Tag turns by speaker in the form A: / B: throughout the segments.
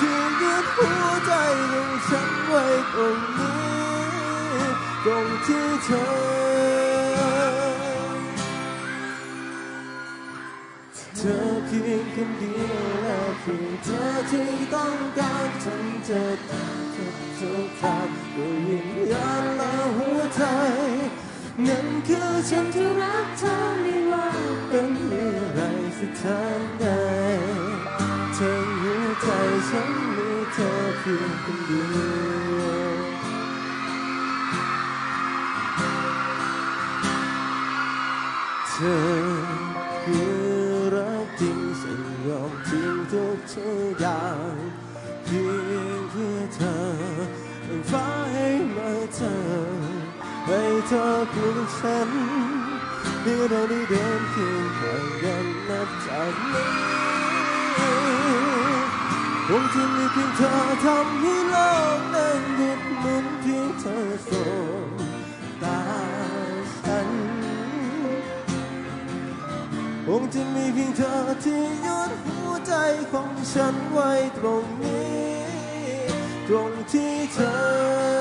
A: ที่ยึดหัวใจของฉันไว้ตรงนี้ตรงที่เธอเธอเพียงคนเดียวและเพียงเธอที่ต้องการฉันจะทำทุกทุกทางด้วยวิญญาณและหัวใจนั่นคือฉันที่รักเธอไม่ว่าเป็นเมื่อไรสักทางใดเธอ ใจฉันมีเธอเพียงคนเดียวเธอคือรักจริงฉันยอมทิ้งทุกทุกอย่างเพียงเพื่อเธอฟ้าให้มาเธอให้เธอคือฉันเพื่อเราได้เดินเคียงข้างกันนับจากนี้ คงจะมีเพียงเธอทำให้โลกนั้นหยุดหมุนเพียงเธอส่งตาฉันคงจะมีเพียงเธอที่ยึดหัวใจของฉันไว้ตรงนี้ ตรงที่เธอ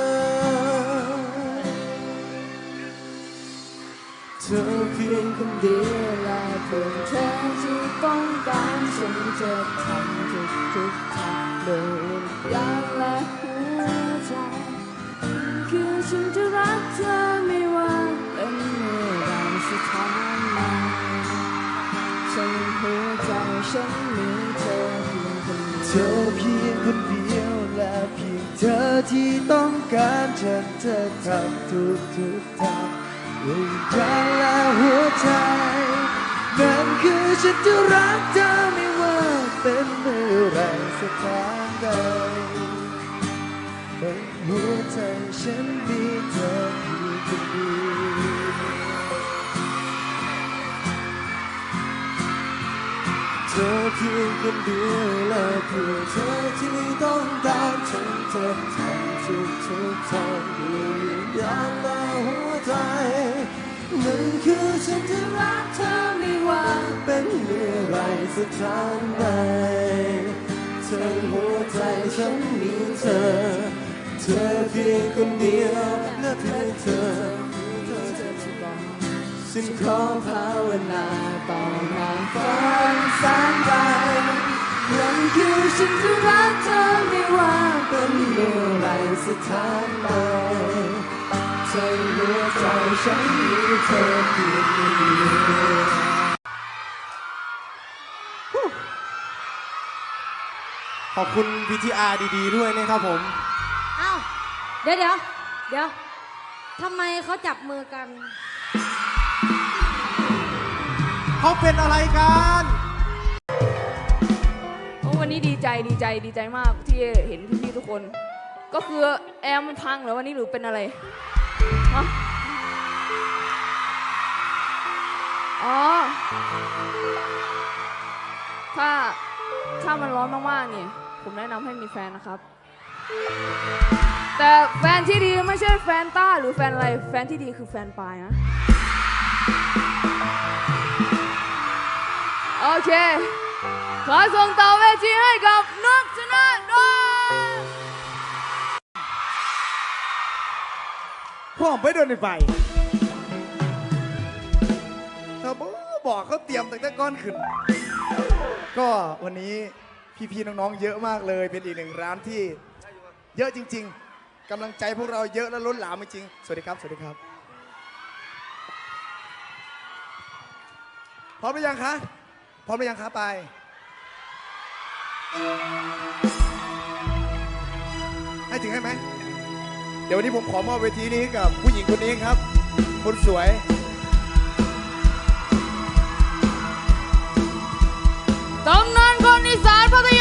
A: เธอเพียงคนเดียว
B: และเพื่อเธอที่ต้องการฉันจะทำทุกทุกทางโดยวิญญาณและหัวใจคือฉันจะรักเธอไม่ว่าเป็นเมื่อไรสถานะฉันหัวใจฉันมีเธอเพียงคนเดี
A: เธอเพียงคนเดียวและเพียงเธอที่ต้องการฉันจะทำทุกทุกทาง ด้วยใจและหัวใจ นั่นคือฉันจะรักเธอไม่ว่าเป็นเมื่อไรสักครั้งใดในหัวใจฉันมีเธอเพียงคนเดียวเธอเพียงคนเดียวและเพื่อเธอ ฉันจะทำทุกทุกๆทางด้วยวิญญาณและหัวใจนั่นคือฉันจะรักเธอไม่ว่าเป็นเมื่อไรสักครั้งใดเธอหัวใจฉันมีเธอ เธอเพียงคนเดียวและเพียงเธอฉันขอภาวนาต่อนานฝันแสนไกล
B: นั่นคือฉันจะรักเธอไม่ว่า
A: เป็นเมื่อไรสถานใดเธอหัวใจฉันมีเธอเพียงคนเดียวขอบคุณ VTR ดีๆด้วยนะครับผม
C: อ้าว เดี๋ยวเดี๋ยวเดี๋ยวทำไมเขาจับมือกัน
A: เขาเป็นอะไรกัน
B: โอ้วั นี้ดีใจดีใจดีใจมากที่เห็นพี่ๆทุกคน ก็คือแอร์มันพังเหรอวันนี้หรือเป็นอะไรฮะอ๋อถ้าถ้ามันร้อนมากๆเนี่ยผมแนะนำให้มีแฟนนะครับ แต่แฟนที่ดีไม่ใช่แฟนต้าหรือแฟนอะไร แฟนที่ดีคือแฟนปลายนะ โอเค ขอส่งต่อเวทีให้กับนกชนะด้วย
D: พ่อไปโดนในไฟถ้าบอกเขาเตรียมตั้งแต่ก้อนขึ้น ก็วันนี้พี่ๆน้องๆเยอะมากเลย เป็นอีกหนึ่งร้านที่ เยอะจริง ๆกำลังใจพวกเราเยอะและล้นหลามจริงๆสวัสดีครับ สวัสดีครับพร้อมหรือยังคะ ร้อมหรือยังคะไปให้ถึงให้ไหม เดี๋ยววันนี้ผมขอมอบเวทีนี้กับผู้หญิงคนนี้ครับ คนสวย
B: ตำนานคนอีสานพัทยา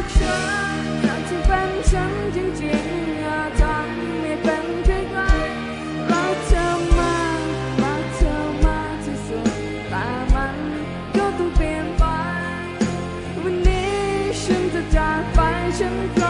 B: อยากจะเป็นฉันจริงๆอย่าทำให้เป็นใครรักเธอมากรักเธอมากที่สุดแต่มันก็ต้องเปลี่ยนไป วันนี้ฉันจะจากไป
E: ฉัน
B: ก็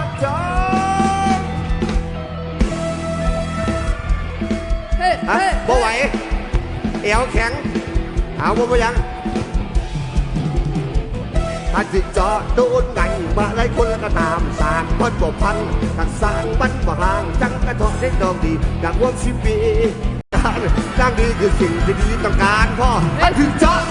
B: บ่
F: ไหวเอวแข็งเอาบ่บ่ยังถ้าจิตจอโดนไงมาไล่คนละก็ตามสร้างมันบ่พังกัสร้างมันบ่ห่างจังกระทอกได้ดอกดีดังวงสิบปีดังดีคือสิ่งที่ดีต้องการพ่อถึงจอถึงจอ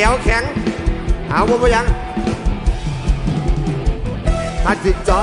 F: ียวแข็ง เอาบ่บ่ยังถ้าจิตจอ